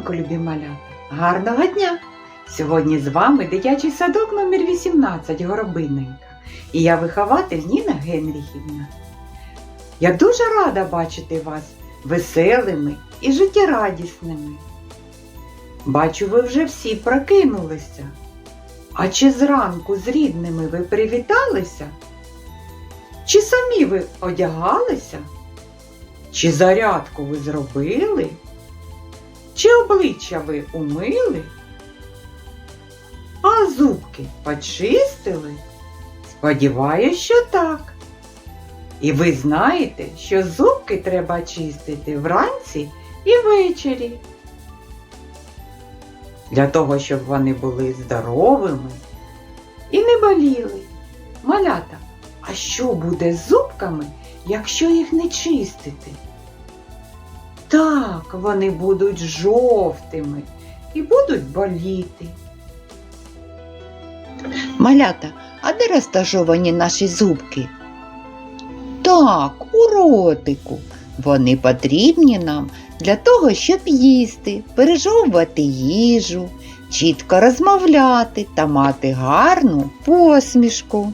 ранку, любі малята! Гарного дня! Сьогодні з вами дитячий садок номер 18 Горобиненька. І я вихователь Ніна Генріхівна. Я дуже рада бачити вас веселими і життєрадісними. Бачу, ви вже всі прокинулися. А чи зранку з рідними ви привіталися? Чи самі ви одягалися? Чи зарядку ви зробили? Чи обличчя ви умили? А зубки почистили? Сподіваюсь, що так. І ви знаєте, що зубки треба чистити вранці і ввечері. Для того, щоб вони були здоровими і не боліли. Малята, а що буде з зубками, якщо їх не чистити? Так, вони будуть жовтими і будуть боліти. Малята, а де розташовані наші зубки? Так, у ротику. Вони потрібні нам для того, щоб їсти, пережовувати їжу, чітко розмовляти та мати гарну посмішку.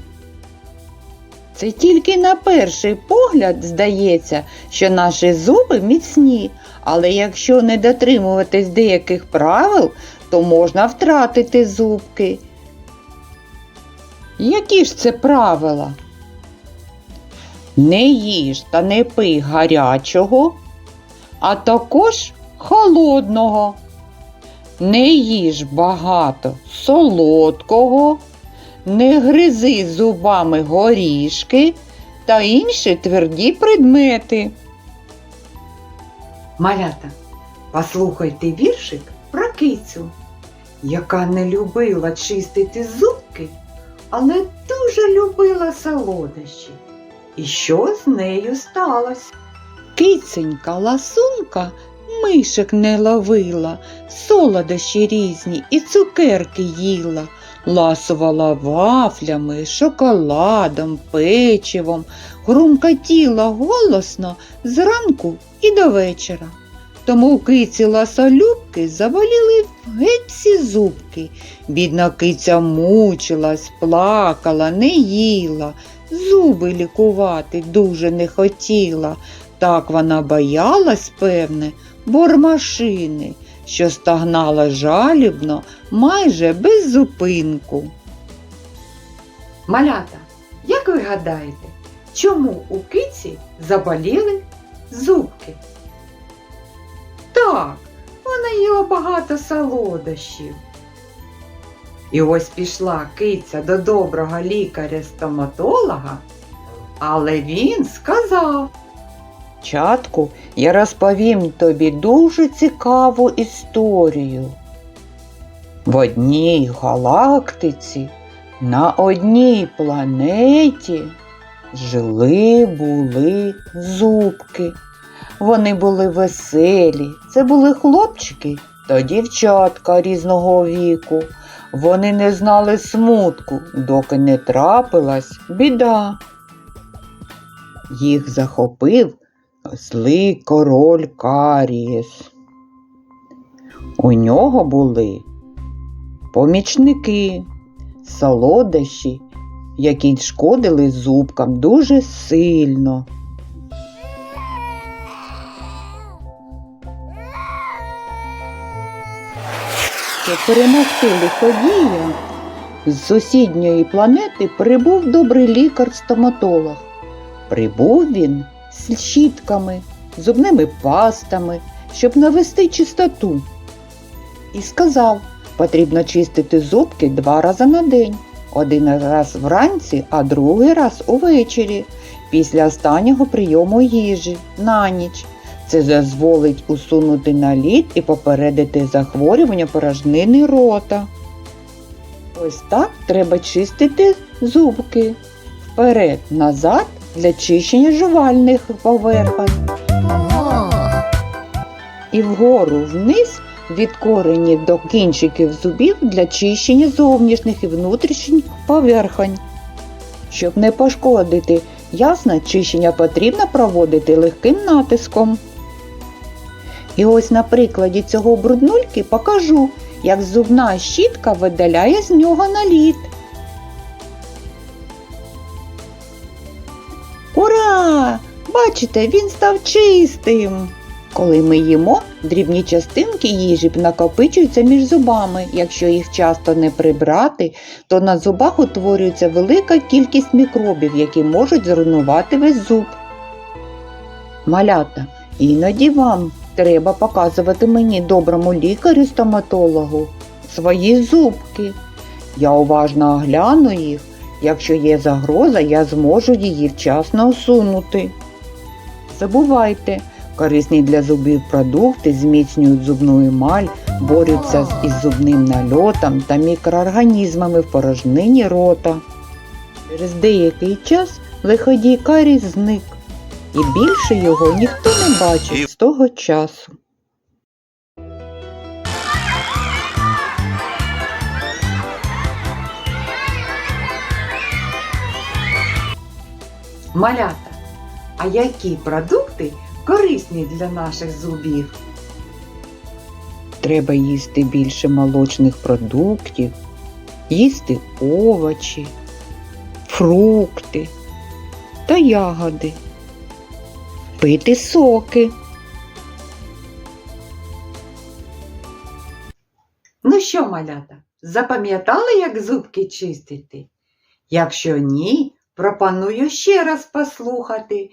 Це тільки на перший погляд здається, що наші зуби міцні, але якщо не дотримуватись деяких правил, то можна втратити зубки. Які ж це правила? Не їж та не пий гарячого, а також холодного. Не їж багато солодкого, не гризи зубами горішки та інші тверді предмети. Малята, послухайте віршик про кицю, яка не любила чистити зубки, але дуже любила солодощі. І що з нею сталося? Киценька ласунка мишек не ловила, солодощі різні і цукерки їла, ласувала вафлями, шоколадом, печивом, грумкотіла голосно зранку і до вечора. Тому киці ласолюбки заболіли геть всі зубки. Бідна киця мучилась, плакала, не їла, зуби лікувати дуже не хотіла. Так вона боялась, певне, бормашини, що стагнала жалібно майже без зупинку. Малята, як ви гадаєте, чому у киці заболіли зубки? Так, вона їла багато солодощів. І ось пішла киця до доброго лікаря-стоматолога, але він сказав, Чатку, я розповім тобі дуже цікаву історію. В одній галактиці на одній планеті жили були зубки. Вони були веселі. Це були хлопчики та дівчатка різного віку. Вони не знали смутку, доки не трапилась біда. Їх захопив злий король Карієс. У нього були помічники, солодощі, які шкодили зубкам дуже сильно. Перемогти лиходія, з сусідньої планети прибув добрий лікар-стоматолог. Прибув він щітками, зубними пастами, щоб навести чистоту. І сказав, потрібно чистити зубки два рази на день. Один раз вранці, а другий раз увечері, після останнього прийому їжі на ніч. Це дозволить усунути наліт і попередити захворювання порожнини рота. Ось так треба чистити зубки вперед, назад для чищення жувальних поверхонь. І вгору вниз від коренів до кінчиків зубів для чищення зовнішніх і внутрішніх поверхонь. Щоб не пошкодити ясно, чищення потрібно проводити легким натиском. І ось на прикладі цього бруднульки покажу, як зубна щітка видаляє з нього наліт. Бачите, він став чистим. Коли ми їмо, дрібні частинки їжі накопичуються між зубами. Якщо їх часто не прибрати, то на зубах утворюється велика кількість мікробів, які можуть зруйнувати весь зуб. Малята, іноді вам треба показувати мені доброму лікарю стоматологу свої зубки. Я уважно огляну їх. Якщо є загроза, я зможу її вчасно усунути. Забувайте, корисні для зубів продукти зміцнюють зубну емаль, борються із зубним нальотом та мікроорганізмами в порожнині рота. Через деякий час лиходій карій зник, і більше його ніхто не бачив з того часу. Малята, а які продукти корисні для наших зубів? Треба їсти більше молочних продуктів, їсти овочі, фрукти та ягоди, пити соки. Ну що, малята, запам'ятали, як зубки чистити? Якщо ні, пропоную ще раз послухати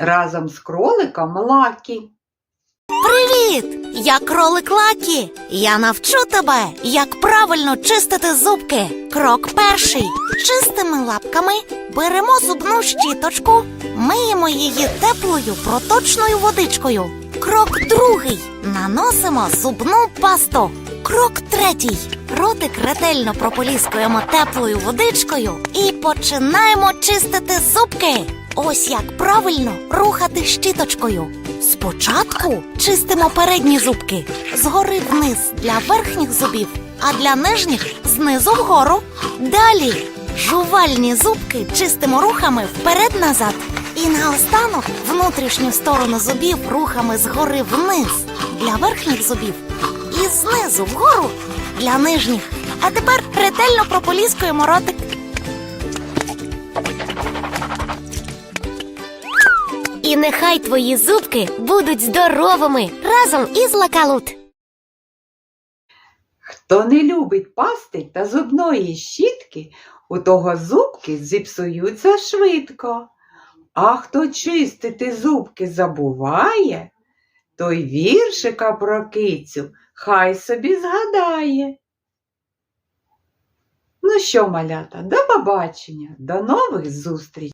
разом з кроликом Лакі. Привіт! Я кролик Лакі. Я навчу тебе, як правильно чистити зубки. Крок перший. Чистими лапками беремо зубну щіточку, миємо її теплою проточною водичкою. Крок другий. Наносимо зубну пасту. Крок третій. Ротик ретельно прополіскуємо теплою водичкою і починаємо чистити зубки. Ось як правильно рухати щіточкою. Спочатку чистимо передні зубки згори вниз для верхніх зубів, а для нижніх знизу вгору. Далі жувальні зубки чистимо рухами вперед-назад. І наостанок внутрішню сторону зубів рухами згори вниз для верхніх зубів знизу вгору для нижніх. А тепер ретельно прополіскуємо ротик. І нехай твої зубки будуть здоровими разом із лакалут. Хто не любить пасти та зубної щітки, у того зубки зіпсуються швидко. А хто чистити зубки забуває, той віршика про кицю хай собі згадає. Ну що, малята, до побачення, до нових зустрічей!